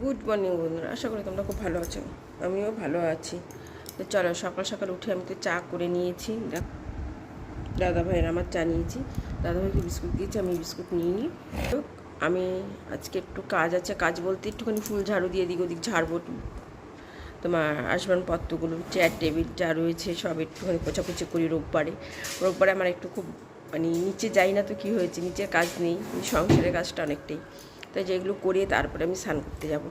Good morning বন্ধুরা, আশা করি তোমরা খুব ভালো আছো। আমিও ভালো আছি। তো চলো, সকাল সকাল উঠে আমি তো চা করে নিয়েছি। দাদা ভাইয়ের আমার চা নিয়েছি। দাদা ভাইকে বিস্কুট দিয়েছি, আমি বিস্কুট নিয়ে নিই তো আমি আজকে একটু কাজ আছে, কাজ বলতে একটুখানি ফুল ঝাড়ু দিয়ে দিক ওদিক ঝাড়বো। তোমার আসবাবপত্রগুলো চেয়ার টেবিল যা রয়েছে, সব একটুখানি পোছাপুছি করি রোববারে। রোববারে আমার একটু খুব মানে নিচে যাই না তো কী হয়েছে, নিচের কাজ নেই, সংসারের কাজটা অনেকটাই। তাই যেগুলো করে তারপরে আমি স্নান করতে যাব।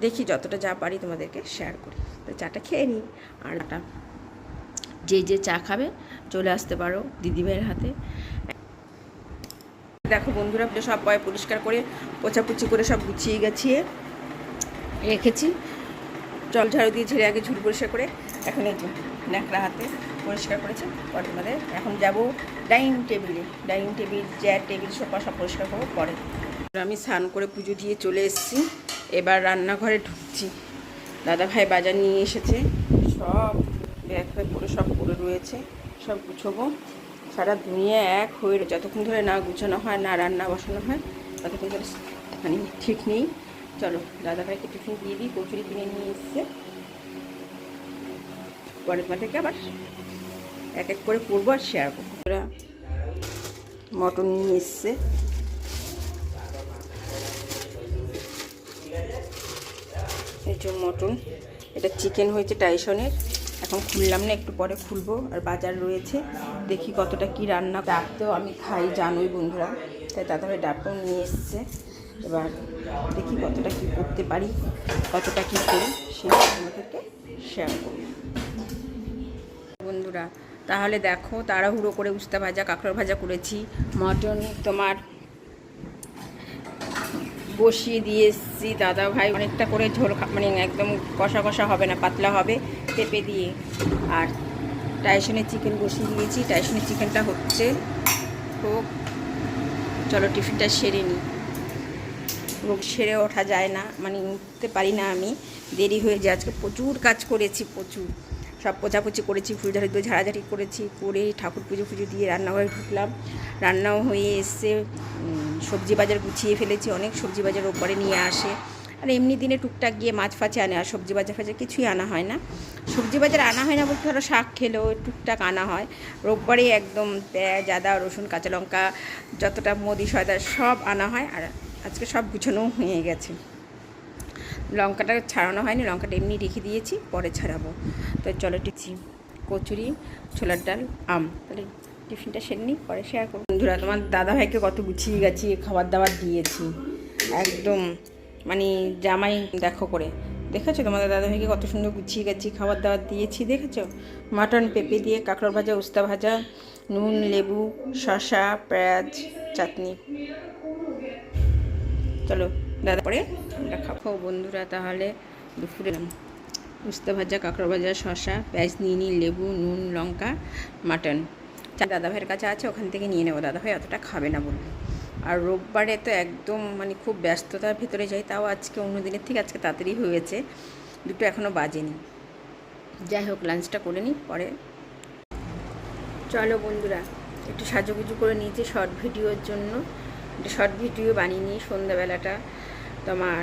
দেখি যতটা যা পারি তোমাদেরকে শেয়ার করি। তো চাটা খেয়ে নিই। আর যে যে চা খাবে, চলে আসতে পারো দিদিভাইয়ের হাতে। দেখো বন্ধুরা সব পয় পরিষ্কার করে পোছাপুছি করে সব গুছিয়ে গেছিয়ে রেখেছি। জল ঝাড়ু দিয়ে ঝেড়ে আগে ঝুড়ি পরিষ্কার করে এখন এই ন্যাকড়া হাতে পরিষ্কার করেছে। পরে তোমাদের এখন যাব ডাইনিং টেবিলে। Dining table, chair, table, sofa সব পরিষ্কার করব পরে। আমি স্নান করে পুজো দিয়ে চলে এসেছি। এবার রান্নাঘরে ঢুকছি। দাদা ভাই বাজার নিয়ে এসেছে। সব ব্যাগ ফ্যাগ করে সব পড়ে রয়েছে। সব গুছোবো। সারা দুনিয়া এক হয়ে রয়েছে যতক্ষণ ধরে না গুছানো হয়, না রান্না বসানো হয়, ততক্ষণ ধরে মানে ঠিক নেই। চলো দাদা ভাইকে টিফিন দিয়ে দিই। কচুরি কিনে নিয়ে এসছে। পরের পর থেকে আবার এক এক করে পড়ব আর শেয়ার করব। মটন নিয়ে এসছে। যে মটন, এটা চিকেন হয়েছে টাইসনের এখন খুললাম না, একটু পরে খুলবো। আর বাজার রয়েছে, দেখি কতটা কি রান্না। ডাব আমি খাই, জানোই বন্ধুরা। তাই দাদাভাই ডাবটাও নিয়ে এসছে। এবার দেখি কতটা কি করতে পারি, কতটা কি করি, সেটা তোমাদেরকে শেয়ার করব। বন্ধুরা, তাহলে দেখো, তাড়াহুড়ো করে উস্তা ভাজা, কাঁকড় ভাজা করেছি। মটন তোমার বসিয়ে দিয়ে এসেছি। দাদা ভাই অনেকটা করে ঝোল মানে একদম কষা কষা হবে না, পাতলা হবে, পেঁপে দিয়ে। আর টাইসনের চিকেন বসিয়ে দিয়েছি। টাইসনের চিকেনটা হচ্ছে হোক, চলো টিফিনটা সেরে নিই। রোগ সেরে ওঠা যায় না মানে উঠতে পারি না আমি। দেরি হয়ে যায়, আজকে প্রচুর কাজ করেছি, প্রচুর। সব পোছাপুছি করেছি ফুল ঝাড়ি দিয়ে ঝাড়াঝাড়ি করেছি, করে ঠাকুর পুজো পুজো দিয়ে রান্নাঘরে ঢুকলাম। রান্নাও হয়ে এসে সবজি বাজার গুছিয়ে ফেলেছি, অনেক সবজি বাজার ওপরে নিয়ে আসে। আর এমনি দিনে টুকটাক গিয়ে মাছ ফাছে আনে, আর সবজি বাজার ফাজার কিছুই আনা হয় না। সবজি বাজার আনা হয় না বলতে ধরো শাক খেলেও টুকটাক আনা হয়। রোববারে একদম পেঁয়াজ, আদা, রসুন, কাঁচা লঙ্কা, যতটা মুদি, সয়দা সব আনা হয়, আর আজকে সব গুছানো হয়ে গেছে। লঙ্কাটা ছাড়ানো হয়নি, লঙ্কাটা এমনি রেখে দিয়েছি, পরে ছাড়াবো। তো চলো টিকছি কচুরি, ছোলার ডাল, আম। তাহলে টিফিনটা সেরে নিই, পরে শেয়ার করব। বন্ধুরা, তোমার দাদা ভাইকে কত গুছিয়ে গেছি খাবার দাবার দিয়েছি। একদম মানে জামাই, দেখো করে। দেখেছ? তোমাদের দাদা ভাইকে কত সুন্দর গুছিয়ে গেছি খাবার দাবার দিয়েছি, দেখেছ? মাটন পেঁপে দিয়ে, কাঁকড় ভাজা, উস্তা ভাজা, নুন, লেবু, শসা, পেঁয়াজ, চাটনি। চলো, দাদা, পরে আমরা খাব। বন্ধুরা, তাহলে দুপুরে উস্তা ভাজা, কাঁকড়া ভাজা শশা পেঁয়াজ নিয়ে নিই লেবু, নুন, লঙ্কা, মাটন। চা দাদা ভাইয়ের কাছে আছে, ওখান থেকে নিয়ে নেব। দাদা ভাই অতটা খাবে না বলবে আর রোববারে তো একদম মানে খুব ব্যস্ততার ভিতরে যাই, তাও আজকে অন্য দিনের থেকে আজকে তাড়াতাড়ি হয়েছে। দুটো এখনও বাজেনি। যাই হোক লাঞ্চটা করে নিই, পরে চলো বন্ধুরা, একটু সাজুগুজু করে নিয়েছি শর্ট ভিডিওর জন্য। একটা শর্ট ভিডিও বানিয়ে নিই সন্ধ্যাবেলাটা। তোমার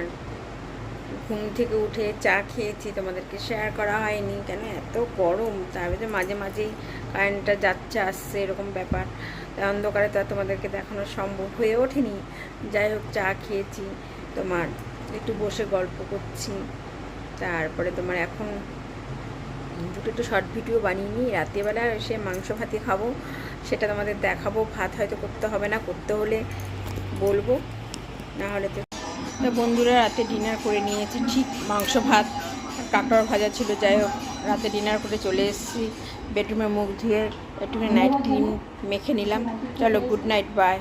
ঘুম থেকে উঠে চা খেয়েছি, তোমাদেরকে শেয়ার করা হয়নি। কেন? এত গরম। তার ভিতরে মাঝে মাঝেই কারেন্টটা যাচ্ছে, আসছে, এরকম ব্যাপার। অন্ধকারে তো তোমাদেরকে দেখানো সম্ভব হয়ে ওঠেনি। যাই হোক, চা খেয়েছি। তোমার একটু বসে গল্প করছি। তারপরে তোমার এখন দুটো একটু শর্ট ভিডিও বানিয়ে নিই। রাত্রিবেলা এসে মাংস ভাতি খাব। সেটা তোমাদের দেখাবো। ভাত হয়তো করতে হবে না, করতে হলে বলব। না হলে তো তো বন্ধুরা রাতে ডিনার করে নিয়েছি, ঠিক মাংস ভাত কাঁকড় ভাজা ছিল, যাই হোক, রাতে ডিনার করে চলে এসেছি। বেডরুমে মুখ ধুয়ে একটুখানি নাইট ক্রিম মেখে নিলাম। চলো গুড নাইট বাই